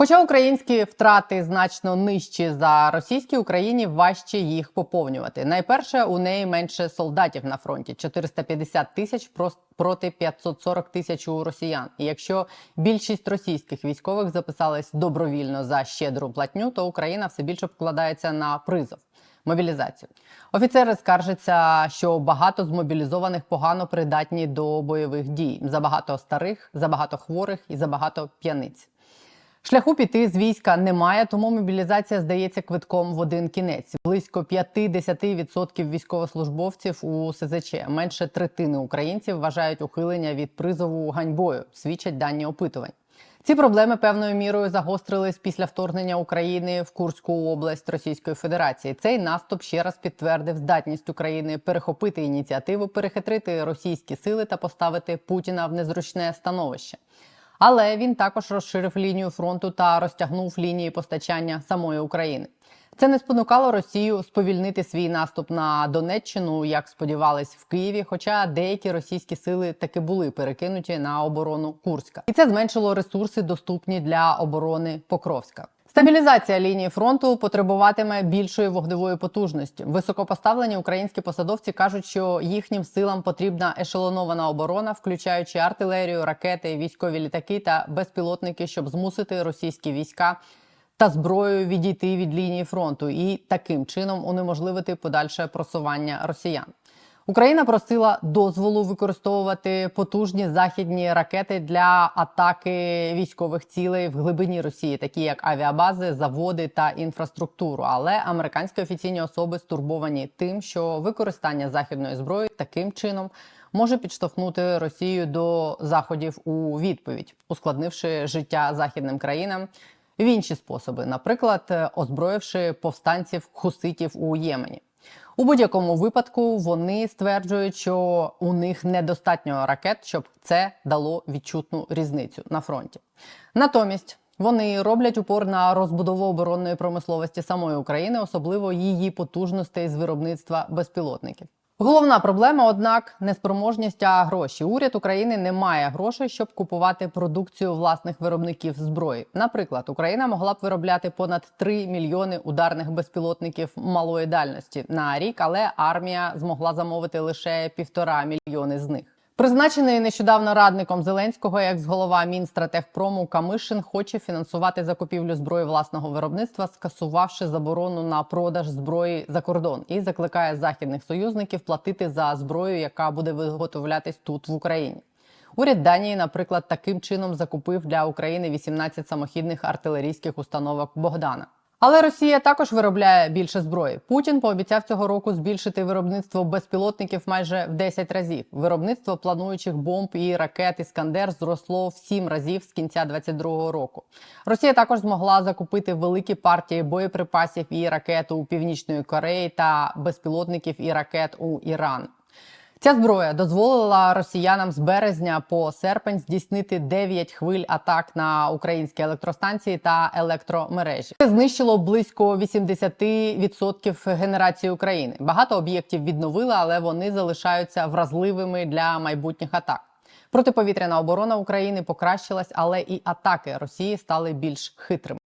Хоча українські втрати значно нижчі за російські, Україні важче їх поповнювати. Найперше у неї менше солдатів на фронті 450 тисяч проти 540 тисяч у росіян. І якщо більшість російських військових записались добровільно за щедру платню, то Україна все більше вкладається на призов. Мобілізацію офіцери скаржаться, що багато з мобілізованих погано придатні до бойових дій. Забагато старих, забагато хворих і забагато п'яниць. Шляху піти з війська немає, тому мобілізація здається квитком в один кінець. Близько 5-10% військовослужбовців у СЗЧ. Менше третини українців вважають ухилення від призову ганьбою, свідчать дані опитувань. Ці проблеми певною мірою загострились після вторгнення України в Курську область Російської Федерації. Цей наступ ще раз підтвердив здатність України перехопити ініціативу, перехитрити російські сили та поставити Путіна в незручне становище. Але він також розширив лінію фронту та розтягнув лінії постачання самої України. Це не спонукало Росію сповільнити свій наступ на Донеччину, як сподівались в Києві. Хоча деякі російські сили таки були перекинуті на оборону Курська, і це зменшило ресурси, доступні для оборони Покровська. Стабілізація лінії фронту потребуватиме більшої вогневої потужності. Високопоставлені українські посадовці кажуть, що їхнім силам потрібна ешелонована оборона, включаючи артилерію, ракети, військові літаки та безпілотники, щоб змусити російські війська та зброєю відійти від лінії фронту і таким чином унеможливити подальше просування росіян. Україна просила дозволу використовувати потужні західні ракети для атаки військових цілей в глибині Росії, такі як авіабази, заводи та інфраструктуру. Але американські офіційні особи стурбовані тим, що використання західної зброї таким чином може підштовхнути Росію до заходів у відповідь, ускладнивши життя західним країнам в інші способи, наприклад, озброївши повстанців хуситів у Ємені. У будь-якому випадку вони стверджують, що у них недостатньо ракет, щоб це дало відчутну різницю на фронті. Натомість вони роблять упор на розбудову оборонної промисловості самої України, особливо її потужностей з виробництва безпілотників. Головна проблема, однак, неспроможність, а гроші. Уряд України не має грошей, щоб купувати продукцію власних виробників зброї. Наприклад, Україна могла б виробляти понад 3 мільйони ударних безпілотників малої дальності на рік, але армія змогла замовити лише півтора мільйони з них. Призначений нещодавно радником Зеленського, як голова Мінстратегпрому Камишин, хоче фінансувати закупівлю зброї власного виробництва, скасувавши заборону на продаж зброї за кордон, і закликає західних союзників платити за зброю, яка буде виготовлятись тут в Україні. Уряд Данії, наприклад, таким чином закупив для України 18 самохідних артилерійських установок Богдана. Але Росія також виробляє більше зброї. Путін пообіцяв цього року збільшити виробництво безпілотників майже в 10 разів. Виробництво плануючих бомб і ракет Іскандер зросло в 7 разів з кінця 2022 року. Росія також змогла закупити великі партії боєприпасів і ракет у Північної Кореї та безпілотників і ракет у Іран. Ця зброя дозволила росіянам з березня по серпень здійснити 9 хвиль атак на українські електростанції та електромережі. Це знищило близько 80% генерації України. Багато об'єктів відновили, але вони залишаються вразливими для майбутніх атак. Протиповітряна оборона України покращилась, але і атаки Росії стали більш хитрими.